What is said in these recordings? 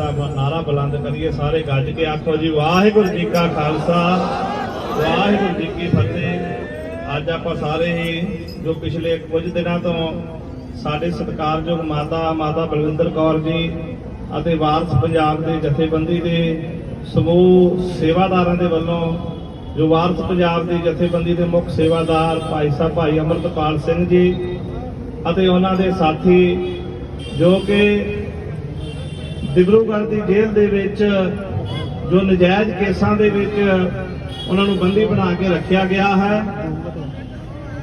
ਦਾ ਨਾਰਾ ਬੁਲੰਦ ਕਰੀਏ ਸਾਰੇ ਗੱਜ ਕੇ ਆਖੋ ਜੀ, ਵਾਹਿਗੁਰੂ ਜੀ ਕਾ ਖਾਲਸਾ, ਵਾਹਿਗੁਰੂ ਜੀ ਕੀ ਫਤਿਹ। ਅੱਜ ਆਪਾਂ ਸਾਰੇ ਹੀ ਜੋ ਪਿਛਲੇ ਕੁਝ ਦਿਨਾਂ ਤੋਂ ਸਾਡੇ ਸਤਿਕਾਰਯੋਗ ਮਾਤਾ ਮਾਤਾ ਬਲਵਿੰਦਰ ਕੌਰ ਜੀ ਅਤੇ ਵਾਰਸ ਪੰਜਾਬ ਦੇ ਜਥੇਬੰਦੀ ਦੇ ਸਮੂਹ ਸੇਵਾਦਾਰਾਂ ਦੇ ਵੱਲੋਂ, ਜੋ ਵਾਰਸ ਪੰਜਾਬ ਦੀ ਜਥੇਬੰਦੀ ਦੇ ਮੁੱਖ ਸੇਵਾਦਾਰ ਭਾਈ ਸਾਹਿਬ ਭਾਈ ਅਮਰਤਪਾਲ ਸਿੰਘ ਜੀ ਅਤੇ ਉਹਨਾਂ ਦੇ ਸਾਥੀ ਜੋ ਕਿ ਡਿਬਰੂਗੜ੍ਹ ਦੀ ਜੇਲ੍ਹ ਦੇ ਵਿੱਚ ਜੋ ਨਜਾਇਜ਼ ਕੇਸਾਂ ਦੇ ਵਿੱਚ ਉਹਨਾਂ ਨੂੰ ਬੰਦੀ ਬਣਾ ਕੇ ਰੱਖਿਆ ਗਿਆ ਹੈ।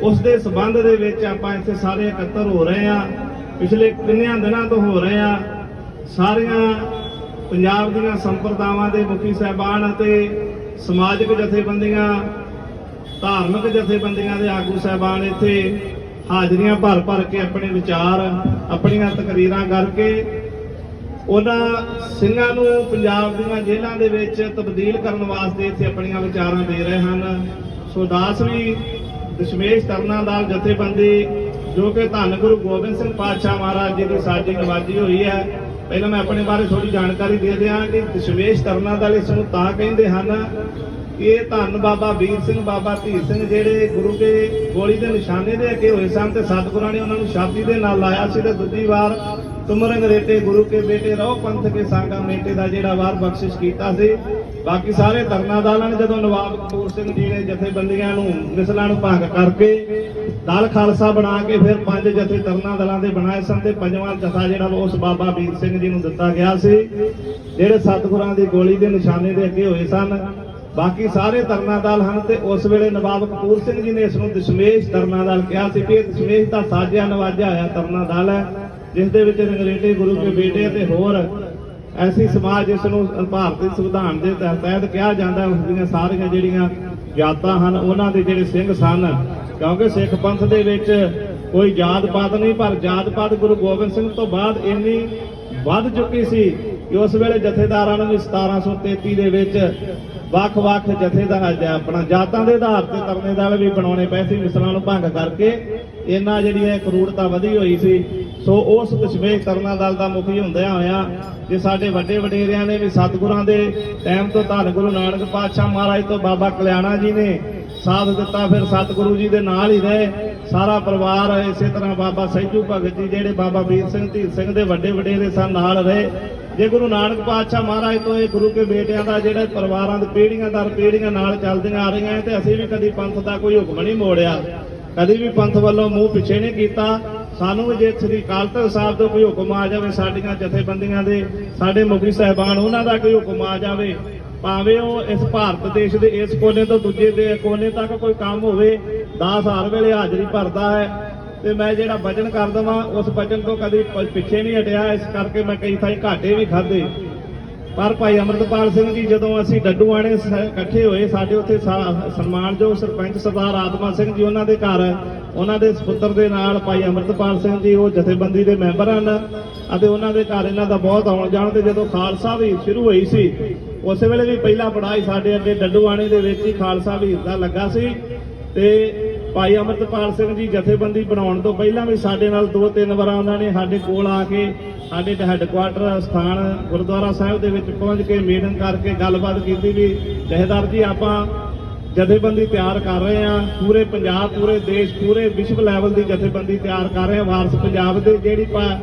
ਉਸ ਦੇ ਸਬੰਧ ਦੇ ਵਿੱਚ ਆਪਾਂ ਇੱਥੇ ਸਾਰੇ ਇਕੱਤਰ ਹੋ ਰਹੇ ਹਾਂ। ਪਿਛਲੇ ਕਿੰਨਿਆਂ ਦਿਨਾਂ ਤੋਂ ਹੋ ਰਹੇ ਹਾਂ। ਸਾਰੀਆਂ ਪੰਜਾਬ ਦੀਆਂ ਸੰਪਰਦਾਵਾਂ ਦੇ ਮੁਖੀ ਸਹਿਬਾਨ ਅਤੇ ਸਮਾਜਿਕ ਜਥੇਬੰਦੀਆਂ, ਧਾਰਮਿਕ ਜਥੇਬੰਦੀਆਂ ਦੇ ਆਗੂ ਸਹਿਬਾਨ ਇੱਥੇ ਹਾਜ਼ਰੀਆਂ ਭਰ ਭਰ ਕੇ ਆਪਣੇ ਵਿਚਾਰ, ਆਪਣੀਆਂ ਤਕਰੀਰਾਂ ਕਰਕੇ ਉਹਨਾਂ ਸਿੰਘਾਂ ਨੂੰ ਪੰਜਾਬ ਦੀਆਂ ਜੇਲ੍ਹਾਂ ਦੇ ਵਿੱਚ ਤਬਦੀਲ ਕਰਨ ਵਾਸਤੇ ਇੱਥੇ ਆਪਣੀਆਂ ਵਿਚਾਰਾਂ ਦੇ ਰਹੇ ਹਨ। ਸੋ ਦਾਸ ਵੀ ਦਸ਼ਮੇਸ਼ ਤਰਨਾਦਾਲ ਜਥੇਬੰਦੀ, ਜੋ ਕਿ ਧੰਨ ਗੁਰੂ ਗੋਬਿੰਦ ਸਿੰਘ ਪਾਤਸ਼ਾਹ ਮਹਾਰਾਜ ਜੀ ਦੀ ਸਾਡੀ ਨਵਾਜੀ ਹੋਈ ਹੈ। ਪਹਿਲਾਂ ਮੈਂ ਆਪਣੇ ਬਾਰੇ ਥੋੜੀ ਜਾਣਕਾਰੀ ਦੇ ਦਿਆਂ ਕਿ ਦਸ਼ਮੇਸ਼ ਤਰਨਾਦਾਲ ਇਸ ਨੂੰ ਤਾਂ ਕਹਿੰਦੇ ਹਨ ਇਹ ਧੰਨ ਬਾਬਾ ਵੀਰ ਸਿੰਘ, ਬਾਬਾ ਧੀਰ ਸਿੰਘ ਜਿਹੜੇ ਗੁਰੂ ਕੇ ਗੋਲੀ ਦੇ ਨਿਸ਼ਾਨੇ ਦੇ ਅੱਗੇ ਹੋਏ ਸਨ ਤੇ ਸਤਿਗੁਰਾਂ ਨੇ ਉਹਨਾਂ ਨੂੰ ਸ਼ਾਦੀ ਦੇ ਨਾਲ ਲਾਇਆ ਸੀ ਤੇ ਦੂਜੀ ਵਾਰ ਤੁਮਰੰਗ ਰੇਟੇ ਗੁਰੂ ਕੇ ਬੇਟੇ ਰਹੋ, ਪੰਥ ਕੇ ਸੰਗਾ ਮੇਟੇ ਦਾ ਜਿਹੜਾ ਵਾਰ ਬਖਸ਼ਿਸ਼ ਕੀਤਾ ਸੀ। ਬਾਕੀ ਸਾਰੇ ਤਰਨਾਦਾਲਾਂ ਨੇ ਜਦੋਂ ਨਵਾਬ ਕਪੂਰ ਸਿੰਘ ਜੀ ਨੇ ਜਥੇਬੰਦੀਆਂ ਨੂੰ ਮਿਸਲਾਂ ਨੂੰ ਭੰਗ ਕਰਕੇ ਦਲ ਖਾਲਸਾ ਬਣਾ ਕੇ ਫਿਰ ਪੰਜ ਜਥੇ ਤਰਨਾ ਦਲਾਂ ਦੇ ਬਣਾਏ ਸਨ ਤੇ ਪੰਜਵਾਂ ਜਥਾ ਜਿਹੜਾ ਵਾ ਉਸ ਬਾਬਾ ਵੀਰ ਸਿੰਘ ਜੀ ਨੂੰ ਦਿੱਤਾ ਗਿਆ ਸੀ। ਜਿਹੜੇ ਸਤਿਗੁਰਾਂ ਦੀ ਗੋਲੀ ਦੇ ਨਿਸ਼ਾਨੇ ਦੇ ਅੱਗੇ ਹੋਏ ਸਨ ਬਾਕੀ ਸਾਰੇ ਤਰਨਾ ਦਲ ਹਨ ਤੇ ਉਸ ਵੇਲੇ ਨਵਾਬ ਕਪੂਰ ਸਿੰਘ ਜੀ ਨੇ ਇਸ ਨੂੰ ਦਸ਼ਮੇਸ਼ ਤਰਨਾ ਦਲ ਕਿਹਾ ਸੀ ਕਿ ਇਹ ਦਸ਼ਮੇਸ਼ ਦਾ ਸਾਜਿਆ ਨਵਾਜਿਆ ਹੋਇਆ ਤਰਨਾ ਦਲ ਹੈ, ਜਿਸ ਦੇ ਵਿੱਚ ਰੰਗਰੇਟੇ ਗੁਰੂ ਕੇ ਬੇਟੇ ਤੇ ਹੋਰ ਐਸੀ ਸਮਾਜ ਜਿਸ ਨੂੰ ਭਾਰਤੀ ਸੰਵਿਧਾਨ ਦੇ ਤਹਿ- ਤਹਿਤ ਕਿਹਾ ਜਾਂਦਾ ਉਸ ਦੀਆਂ ਸਾਰੀਆਂ ਜਿਹੜੀਆਂ ਜਾਤਾਂ ਹਨ, ਉਹਨਾਂ ਦੇ ਜਿਹੜੇ ਸਿੰਘ ਸਨ। ਕਿਉਂਕਿ ਸਿੱਖ ਪੰਥ ਦੇ ਵਿੱਚ ਕੋਈ ਜਾਤ ਪਾਤ ਨਹੀਂ, ਪਰ ਜਾਤ ਪਾਤ ਗੁਰੂ ਗੋਬਿੰਦ ਸਿੰਘ ਤੋਂ ਬਾਅਦ ਇੰਨੀ ਵੱਧ ਚੁੱਕੀ ਸੀ ਕਿ ਉਸ ਵੇਲੇ ਜਥੇਦਾਰਾਂ ਨੂੰ ਵੀ 1733 ਦੇ ਵਿੱਚ ਵੱਖ-ਵੱਖ ਜਥੇਦਾਰ ਆਪਣਾ ਜਾਤਾਂ ਦੇ ਆਧਾਰ ਤੇ ਤਰਨੇ ਦਲ ਵੀ ਬਣਾਉਣੇ ਪਏ ਸੀ, ਮਿਸਲਾਂ ਨੂੰ ਭੰਗ ਕਰਕੇ ਇਹਨਾਂ ਜਿਹੜੀ ਹੈ ਕਰੂੜਤਾ ਵਧੀ ਹੋਈ ਸੀ, ਸੋ ਉਸ ਦਸ਼ਮੇਸ਼ ਤਰਨਾ ਦਲ ਦਾ ਮੁਖੀ ਹੁੰਦਿਆਂ ਹੋਇਆ ਜੇ ਸਾਡੇ ਵੱਡੇ ਵਡੇਰਿਆਂ ਨੇ ਵੀ ਸਤਿਗੁਰਾਂ ਦੇ ਟਾਈਮ ਤੋਂ ਧੰਨ ਗੁਰੂ ਨਾਨਕ ਪਾਤਸ਼ਾਹ ਮਹਾਰਾਜ ਤੋਂ ਬਾਬਾ ਕਲਿਆਣਾ ਜੀ ਨੇ ਸਾਥ ਦਿੱਤਾ, ਫਿਰ ਸਤਿਗੁਰੂ ਜੀ ਦੇ ਨਾਲ ਹੀ ਰਹੇ, ਸਾਰਾ ਪਰਿਵਾਰ ਇਸੇ ਤਰ੍ਹਾਂ ਬਾਬਾ ਸੈਜੂ ਭਗਤ ਜੀ ਜਿਹੜੇ ਬਾਬਾ ਵੀਰ ਸਿੰਘ, ਧੀਰ ਸਿੰਘ ਦੇ ਵੱਡੇ ਵਡੇਰੇ ਸਨ, ਨਾਲ ਰਹੇ ਜੇ ਗੁਰੂ ਨਾਨਕ ਪਾਤਸ਼ਾਹ ਮਹਾਰਾਜ ਤੋਂ ਇਹ ਗੁਰੂ ਕੇ ਬੇਟਿਆਂ ਦਾ ਜਿਹੜੇ ਪਰਿਵਾਰਾਂ ਦੇ ਪੀੜ੍ਹੀਆਂ ਦਰ ਪੀੜ੍ਹੀਆਂ ਨਾਲ ਚੱਲਦੀਆਂ ਆ ਰਹੀਆਂ ਤੇ ਅਸੀਂ ਵੀ ਕਦੀ ਪੰਥ ਦਾ ਕੋਈ ਹੁਕਮ ਨਹੀਂ ਮੋੜਿਆ। ਕਦੀ ਵੀ ਪੰਥ ਵੱਲੋਂ ਮੂੰਹ ਪਿੱਛੇ ਨਹੀਂ ਕੀਤਾ। ਸਾਨੂੰ ਜੇ ਸ੍ਰੀ ਅਕਾਲ ਤਖਤ ਸਾਹਿਬ ਤੋਂ ਕੋਈ ਹੁਕਮ ਆ ਜਾਵੇ ਸਾਡੀਆਂ ਜਥੇਬੰਦੀਆਂ ਦੇ, ਸਾਡੇ ਮੁਖੀ ਸਹਿਬਾਨ ਉਹਨਾਂ ਦਾ ਕੋਈ ਹੁਕਮ ਆ ਜਾਵੇ। ਭਾਵੇਂ ਉਹ ਇਸ ਭਾਰਤ ਦੇਸ਼ ਦੇ ਇਸ ਕੋਨੇ ਤੋਂ ਦੂਜੇ ਦੇ ਕੋਨੇ ਤੱਕ ਕੋਈ ਕੰਮ ਹੋਵੇ 10 ਹਰ ਵੇਲੇ ਹਾਜ਼ਰੀ ਭਰਦਾ ਹੈ। ਤੇ ਮੈਂ ਜਿਹੜਾ ਵਜਨ ਕਰ ਦਵਾਂ, ਉਸ ਵਜਨ ਤੋਂ ਕਦੀ ਪ- ਪਿੱਛੇ ਨਹੀਂ ਹਟਿਆ। ਇਸ ਕਰਕੇ ਮੈਂ ਕਈ ਥਾਈਂ ਘਾਟੇ ਵੀ ਖਾਦੇ ਪਰ ਭਾਈ ਅਮਰਤਪਾਲ ਸਿੰਘ ਜੀ, ਜਦੋਂ ਅਸੀਂ ਡੱਡੂਆਣੇ ਸ- ਇਕੱਠੇ ਹੋਏ, ਸਾਡੇ ਉੱਥੇ ਸਾ- ਸਨਮਾਨਯੋਗ ਸਰਪੰਚ ਸਰਦਾਰ ਆਤਮਾ ਸਿੰਘ ਜੀ ਉਹਨਾਂ ਦੇ ਘਰ, ਉਹਨਾਂ ਦੇ ਸੁਪੁੱਤਰ ਦੇ ਨਾਲ ਭਾਈ ਅਮਰਤਪਾਲ ਸਿੰਘ ਜੀ, ਉਹ ਜਥੇਬੰਦੀ ਦੇ ਮੈਂਬਰ ਹਨ ਅਤੇ ਉਹਨਾਂ ਦੇ ਘਰ ਇਹਨਾਂ ਦਾ ਬਹੁਤ ਆਉਣ ਜਾਣ ਤੇ ਜਦੋਂ ਖਾਲਸਾ ਵੀ ਸ਼ੁਰੂ ਹੋਈ ਸੀ, ਉਸੇ ਵੇਲੇ ਵੀ ਪਹਿਲਾ ਪੜਾਈ ਸਾਡੇ ਅੱਗੇ ਡੱਡੂਆਣੇ ਦੇ ਵਿੱਚ ਹੀ ਖਾਲਸਾ ਵੀ ਦਾ ਲੱਗਾ ਸੀ ਤੇ ਭਾਈ ਅਮਰਤਪਾਲ ਸਿੰਘ ਜੀ ਜਥੇਬੰਦੀ ਬਣਾਉਣ ਤੋਂ ਪਹਿਲਾਂ ਵੀ ਸਾਡੇ ਨਾਲ ਦੋ ਤਿੰਨ ਵਾਰ ਉਹਨਾਂ ਨੇ ਸਾਡੇ ਕੋਲ ਆ ਕੇ ਸਾਡੇ ਹੈੱਡਕੁਆਟਰ ਸਥਾਨ ਗੁਰਦੁਆਰਾ ਸਾਹਿਬ ਦੇ ਵਿੱਚ ਪਹੁੰਚ ਕੇ ਮੀਟਿੰਗ ਕਰਕੇ ਗੱਲਬਾਤ ਕੀਤੀ ਵੀ ਜਹੇਦਾਰ ਜੀ, ਆਪਾਂ ਜਥੇਬੰਦੀ ਤਿਆਰ ਕਰ ਰਹੇ ਹਾਂ। ਪੂਰੇ ਪੰਜਾਬ, ਪੂਰੇ ਦੇਸ਼, ਪੂਰੇ ਵਿਸ਼ਵ ਲੈਵਲ ਦੀ ਜਥੇਬੰਦੀ ਤਿਆਰ ਕਰ ਰਹੇ ਹਾਂ। ਵਾਰਸ ਪੰਜਾਬ ਦੇ ਜਿਹੜੀ ਭਾ-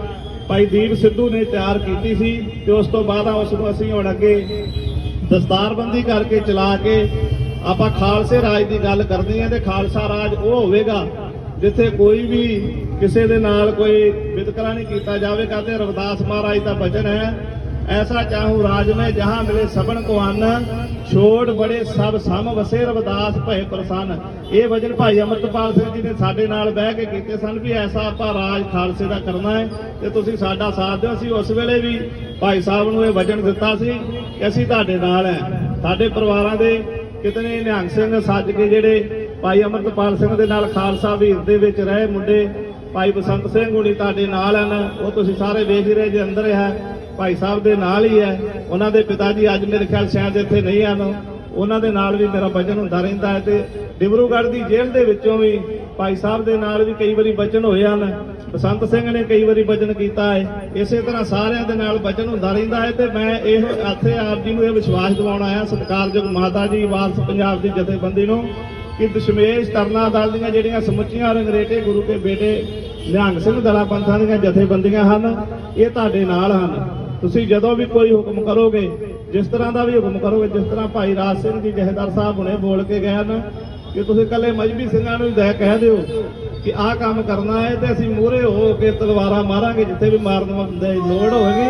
ਭਾਈ ਦੀਪ ਸਿੱਧੂ ਨੇ ਤਿਆਰ ਕੀਤੀ ਸੀ ਤੇ ਉਸ ਤੋਂ ਬਾਅਦ ਉਸ ਨੂੰ ਅਸੀਂ ਹੁਣ ਅੱਗੇ ਦਸਤਾਰਬੰਦੀ ਕਰਕੇ ਚਲਾ ਕੇ ਆਪਾਂ ਖਾਲਸੇ ਰਾਜ ਦੀ ਗੱਲ ਕਰਦੇ ਹਾਂ ਤੇ ਖਾਲਸਾ ਰਾਜ ਉਹ ਹੋਵੇਗਾ ਜਿੱਥੇ ਕੋਈ ਵੀ ਕਿਸੇ ਦੇ ਨਾਲ ਕੋਈ ਵਿਤਕਰਾ ਨਹੀਂ ਕੀਤਾ ਜਾਵੇਗਾ ਕਹਿੰਦੇ ਰਵਿਦਾਸ ਮਹਾਰਾਜ ਦਾ ਬਚਨ ਹੈ। ਐਸਾ ਚਾਹੂ ਰਾਜ ਮੈਂ ਜਹਾਂ ਮਿਲੇ ਸਭਨ ਕੋ ਅੰਨ, ਛੋੜ ਬੜੇ ਸਭ ਸਮ ਵਸੇ ਰਵਿਦਾਸ ਭਏ ਪ੍ਰਸੰਨ। ਇਹ ਵਜਨ ਭਾਈ ਅਮਰਤਪਾਲ ਸਿੰਘ ਜੀ ਨੇ ਸਾਡੇ ਨਾਲ ਬਹਿ ਕੇ ਕੀਤੇ ਸਨ ਵੀ ਐਸਾ ਆਪਾਂ ਰਾਜ ਖਾਲਸੇ ਦਾ ਕਰਨਾ ਹੈ ਤੇ ਤੁਸੀਂ ਸਾਡਾ ਸਾਥ ਦਿਓ। ਅਸੀਂ ਉਸ ਵੇਲੇ ਵੀ ਭਾਈ ਸਾਹਿਬ ਨੂੰ ਇਹ ਵਜਨ ਦਿੱਤਾ ਸੀ ਕਿ ਅਸੀਂ ਤੁਹਾਡੇ ਨਾਲ ਹੈ। ਸਾਡੇ ਪਰਿਵਾਰਾਂ ਦੇ ਕਿਤਨੇ ਨਿਹੰਗ ਸਿੰਘ ਸੱਜ ਕੇ ਜਿਹੜੇ ਭਾਈ ਅਮਰਤਪਾਲ ਸਿੰਘ ਦੇ ਨਾਲ ਖਾਲਸਾ ਵੀਰ ਦੇ ਵਿੱਚ ਰਹੇ ਮੁੰਡੇ, ਭਾਈ ਬਸੰਤ ਸਿੰਘ ਹੁਣੀ ਤੁਹਾਡੇ ਨਾਲ ਹਨ, ਉਹ ਤੁਸੀਂ ਸਾਰੇ ਵੇਖ ਰਹੇ ਜੇ ਅੰਦਰ ਹੈ, ਭਾਈ ਸਾਹਿਬ ਦੇ ਨਾਲ ਹੀ ਹੈ, ਉਹਨਾਂ ਦੇ ਪਿਤਾ ਜੀ ਅੱਜ ਮੇਰੇ ਖਿਆਲ ਸ਼ਾਇਦ ਇੱਥੇ ਨਹੀਂ ਹਨ, ਉਹਨਾਂ ਦੇ ਨਾਲ ਵੀ ਮੇਰਾ ਵਚਨ ਹੁੰਦਾ ਰਹਿੰਦਾ ਹੈ ਤੇ ਡਿਬਰੂਗੜ੍ਹ ਦੀ ਜੇਲ੍ਹ ਦੇ ਵਿੱਚੋਂ ਵੀ ਭਾਈ ਸਾਹਿਬ ਦੇ ਨਾਲ ਵੀ ਕਈ ਵਾਰੀ ਵਚਨ ਹੋਏ ਹਨ ਬਸੰਤ ਸਿੰਘ ਨੇ ਕਈ ਵਾਰੀ ਵਜਨ ਕੀਤਾ ਹੈ, ਇਸੇ ਤਰ੍ਹਾਂ ਸਾਰਿਆਂ ਦੇ ਨਾਲ ਵਜਨ ਹੁੰਦਾ ਰਹਿੰਦਾ ਹੈ ਤੇ ਮੈਂ ਇਹ ਇੱਥੇ ਆਪ ਜੀ ਨੂੰ ਇਹ ਵਿਸ਼ਵਾਸ ਦਿਵਾਉਣ ਆਇਆ ਸਤਿਕਾਰਯੋਗ ਮਾਤਾ ਜੀ, ਵਾਰਸ ਪੰਜਾਬ ਦੀ ਜਥੇਬੰਦੀ ਨੂੰ, ਕਿ ਦਸ਼ਮੇਸ਼ ਤਰਨਾ ਦਲ ਦੀਆਂ ਜਿਹੜੀਆਂ ਸਮੁੱਚੀਆਂ ਰੰਗਰੇਟੇ ਗੁਰੂ ਕੇ ਬੇਟੇ ਨਿਹੰਗ ਸਿੰਘ ਦਲਾ ਪੰਥਾਂ ਦੀਆਂ ਜਥੇਬੰਦੀਆਂ ਹਨ, ਇਹ ਤੁਹਾਡੇ ਨਾਲ ਹਨ। ਤੁਸੀਂ ਜਦੋਂ ਵੀ ਕੋਈ ਹੁਕਮ ਕਰੋਗੇ, ਜਿਸ ਤਰ੍ਹਾਂ ਦਾ ਵੀ ਹੁਕਮ ਕਰੋਗੇ, ਜਿਸ ਤਰ੍ਹਾਂ ਭਾਈ ਰਾਜ ਸਿੰਘ ਜੀ ਜਹੇਦਾਰ ਸਾਹਿਬ ਹੁਣੇ ਬੋਲ ਕੇ ਗਏ ਹਨ, ਕਿ ਤੁਸੀਂ ਕੱਲੇ ਮਜਬੀ ਸਿੰਘਾਂ ਨੂੰ ਹੀ ਦਇਆ ਕਹਿ ਦਿਓ ਕਿ ਆਹ ਕੰਮ ਕਰਨਾ ਹੈ ਤੇ ਅਸੀਂ ਮੂਹਰੇ ਹੋ ਕੇ ਤਲਵਾਰਾਂ ਮਾਰਾਂਗੇ ਜਿੱਥੇ ਵੀ ਮਾਰਨ ਦੀ ਲੋੜ ਹੋਵੇਗੀ।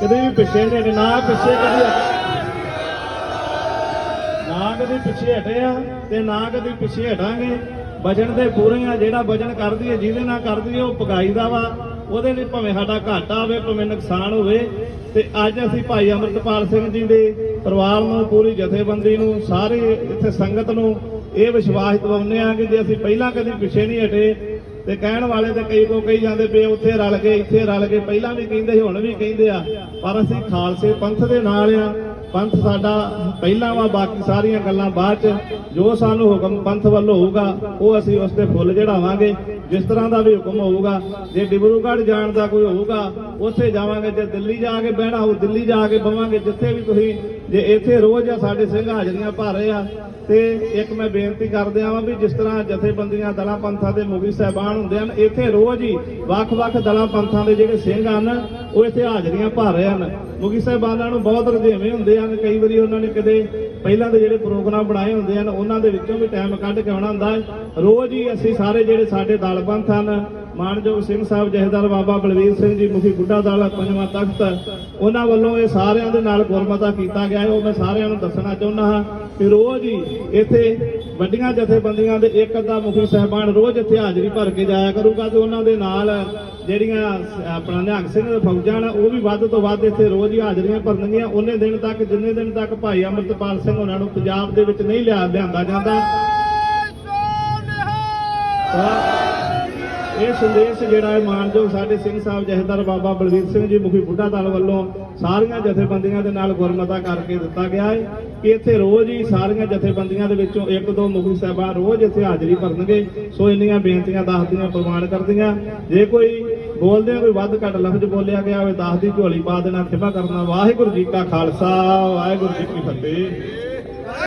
ਕਦੇ ਵੀ ਪਿੱਛੇ ਨਹੀਂ ਹਟੇ, ਨਾ ਪਿੱਛੇ ਕਦੇ ਨਾ ਕਦੇ ਪਿੱਛੇ ਹਟੇ ਆ ਤੇ ਨਾ ਕਦੇ ਪਿੱਛੇ ਹਟਾਂਗੇ। ਵਜਨ ਦੇ ਪੂਰੇ ਆ ਜਿਹੜਾ ਵਜਨ ਕਰਦੀ ਹੈ ਜਿਹਦੇ ਨਾਲ ਕਰਦੀ ਹੈ ਉਹ ਪਗਾਈ ਦਾ ਵਾ। ਉਹਦੇ ਲਈ ਭਾਵੇਂ ਸਾਡਾ ਘਾਟਾ ਹੋਵੇ ਭਾਵੇਂ ਨੁਕਸਾਨ ਹੋਵੇ। ਤੇ ਅੱਜ ਅਸੀਂ ਭਾਈ ਅਮਰਤਪਾਲ ਸਿੰਘ ਜੀ ਦੇ ਪਰਿਵਾਰ ਨੂੰ ਪੂਰੀ ਜਥੇਬੰਦੀ ਨੂੰ ਸਾਰੇ ਇੱਥੇ ਸੰਗਤ ਨੂੰ ਇਹ ਵਿਸ਼ਵਾਸ ਦਿਵਾਉਂਦੇ ਆ ਕਿ ਜੇ ਅਸੀਂ ਪਹਿਲਾਂ ਕਦੀ ਪਿੱਛੇ ਨਹੀਂ ਹਟੇ ਤੇ ਕਹਿਣ ਵਾਲੇ ਤੇ ਕਈ ਕੋ ਕਹੀ ਜਾਂਦੇ ਪਏ ਉੱਥੇ ਰਲ ਗਏ ਇੱਥੇ ਰਲ ਗਏ ਪਹਿਲਾਂ ਵੀ ਕਹਿੰਦੇ ਸੀ ਹੁਣ ਵੀ ਕਹਿੰਦੇ ਆ। ਪਰ ਅਸੀਂ ਖਾਲਸੇ ਪੰਥ ਦੇ ਨਾਲ ਆ। ਪੰਥ ਸਾਡਾ ਪਹਿਲਾਂ ਵਾ, ਬਾਕੀ ਸਾਰੀਆਂ ਗੱਲਾਂ ਬਾਅਦ ਚ, ਜੋ ਸਾਨੂੰ ਹੁਕਮ ਪੰਥ ਵੱਲੋਂ ਹੋਊਗਾ, ਉਹ ਅਸੀਂ ਉਸ ਤੇ ਫੁੱਲ ਚੜਾਵਾਂਗੇ। ਜਿਸ ਤਰ੍ਹਾਂ ਦਾ ਵੀ ਹੁਕਮ ਹੋਊਗਾ, ਜੇ ਡਿਬਰੂਗੜ੍ਹ ਜਾਣ ਦਾ ਕੋਈ ਹੋਊਗਾ, ਉੱਥੇ ਜਾਵਾਂਗੇ, ਜੇ ਦਿੱਲੀ ਜਾ ਕੇ ਬਹਿਣਾ ਹੋ ਦਿੱਲੀ ਜਾ ਕੇ ਬਵਾਂਗੇ, ਜਿੱਥੇ ਵੀ ਤੁਸੀਂ, ਜੇ ਇੱਥੇ ਰੋਜ਼ ਆ, ਸਾਡੇ ਸਿੰਘ ਹਾਜ਼ਰੀਆਂ ਭਰ ਰਹੇ ਆ ਤੇ ਇੱਕ ਮੈਂ ਬੇਨਤੀ ਕਰਦੇ ਆਵਾਂ ਵੀ ਜਿਸ ਤਰ੍ਹਾਂ ਜਥੇਬੰਦੀਆਂ ਦਲਾਂ ਪੰਥਾਂ ਦੇ ਮੁਖੀ ਸਹਿਬਾਨ ਹੁੰਦੇ ਹਨ, ਇੱਥੇ ਰੋਜ਼ ਹੀ ਵੱਖ-ਵੱਖ ਦਲਾਂ ਪੰਥਾਂ ਦੇ ਜਿਹੜੇ ਸਿੰਘ ਹਨ, ਉਹ ਇੱਥੇ ਹਾਜ਼ਰੀਆਂ ਭਰ ਰਹੇ ਹਨ। ਮੁਖੀ ਸਾਹਿਬਾਨਾਂ ਨੂੰ ਬਹੁਤ ਰੁਝੇਵੇਂ ਹੁੰਦੇ ਹਨ, ਕਈ ਵਾਰੀ ਉਹਨਾਂ ਨੇ ਕਦੇ ਪਹਿਲਾਂ ਦੇ ਜਿਹੜੇ ਪ੍ਰੋਗਰਾਮ ਬਣਾਏ ਹੁੰਦੇ ਹਨ, ਉਹਨਾਂ ਦੇ ਵਿੱਚੋਂ ਵੀ ਟਾਈਮ ਕੱਢ ਕੇ ਆਉਣਾ ਹੁੰਦਾ ਹੈ। ਰੋਜ਼ ਹੀ ਅਸੀਂ ਸਾਰੇ ਜਿਹੜੇ ਸਾਡੇ ਦਲ ਪੰਥ ਹਨ, ਮਾਨਯੋਗ ਸਿੰਘ ਸਾਹਿਬ ਜਹੇਦਾਰ ਬਾਬਾ ਬਲਵੀਰ ਸਿੰਘ ਜੀ, ਮੁਖੀ ਬੁੱਢਾ ਦਲ ਪੰਜਵਾਂ ਤਖਤ, ਉਹਨਾਂ ਵੱਲੋਂ ਇਹ ਸਾਰਿਆਂ ਦੇ ਨਾਲ ਗੁਰਮਤਾ ਕੀਤਾ ਗਿਆ ਹੈ। ਉਹ ਮੈਂ ਸਾਰਿਆਂ ਨੂੰ ਦੱਸਣਾ ਚਾਹੁੰਦਾ ਹਾਂ ਕਿ ਰੋਜ਼ ਹੀ ਇੱਥੇ ਵੱਡੀਆਂ ਜਥੇਬੰਦੀਆਂ ਦੇ ਇੱਕ ਅੱਧਾ ਮੁਖੀ ਸਹਿਬਾਨ ਰੋਜ਼ ਇੱਥੇ ਹਾਜ਼ਰੀ ਭਰ ਕੇ ਜਾਇਆ ਕਰੂਗਾ ਤੇ ਉਹਨਾਂ ਦੇ ਨਾਲ ਜਿਹੜੀਆਂ ਆਪਣਾ ਨਿਹੰਗ ਸਿੰਘ ਦੇ ਫੌਜਾਂ ਨੇ ਉਹ ਵੀ ਵੱਧ ਤੋਂ ਵੱਧ ਇੱਥੇ ਰੋਜ਼ ਹੀ ਹਾਜ਼ਰੀਆਂ ਭਰਨਗੀਆਂ। ਉਹਨੇ ਦਿਨ ਤੱਕ ਜਿੰਨੇ ਦਿਨ ਤੱਕ ਭਾਈ ਅਮਰਤਪਾਲ ਸਿੰਘ ਉਹਨਾਂ ਨੂੰ ਪੰਜਾਬ ਦੇ ਵਿੱਚ ਨਹੀਂ ਲਿਆ ਲਿਆਂਦਾ ਜਾਂਦਾ। ਇਹ ਸੰਦੇਸ਼ ਜਿਹੜਾ ਹੈ ਮਾਨਯੋਗ ਸਾਡੇ ਸਿੰਘ ਸਾਹਿਬ ਜਹੇਦਾਰ ਬਾਬਾ ਬਲਵੀਰ ਸਿੰਘ ਜੀ, ਮੁਖੀ ਬੁੱਢਾ ਦਲ ਵੱਲੋਂ ਸਾਰੀਆਂ ਜਥੇਬੰਦੀਆਂ ਦੇ ਨਾਲ ਗੁਰਮਤਾ ਕਰਕੇ ਦਿੱਤਾ ਗਿਆ ਹੈ ਕਿ ਇੱਥੇ ਰੋਜ਼ ਹੀ ਸਾਰੀਆਂ ਜਥੇਬੰਦੀਆਂ ਦੇ ਵਿੱਚੋਂ ਇੱਕ ਦੋ ਮੁਖੀ ਸਾਹਿਬਾਨ ਰੋਜ਼ ਇੱਥੇ ਹਾਜ਼ਰੀ ਭਰਨਗੇ। ਸੋ ਇੰਨੀਆਂ ਬੇਨਤੀਆਂ ਦੱਸਦੀਆਂ ਪ੍ਰਵਾਨ ਕਰਦੀਆਂ। ਜੇ ਕੋਈ ਬੋਲਦੇ ਕੋਈ ਵੱਧ ਘੱਟ ਲਫ਼ਜ਼ ਬੋਲਿਆ ਗਿਆ ਹੋਵੇ, ਦੱਸ ਦੀ ਝੋਲੀ ਪਾ ਦੇਣਾ, ਖਿਮਾ ਕਰਨਾ। ਵਾਹਿਗੁਰੂ ਜੀ ਕਾ ਖਾਲਸਾ, ਵਾਹਿਗੁਰੂ ਜੀ ਕੀ ਫਤਿਹ।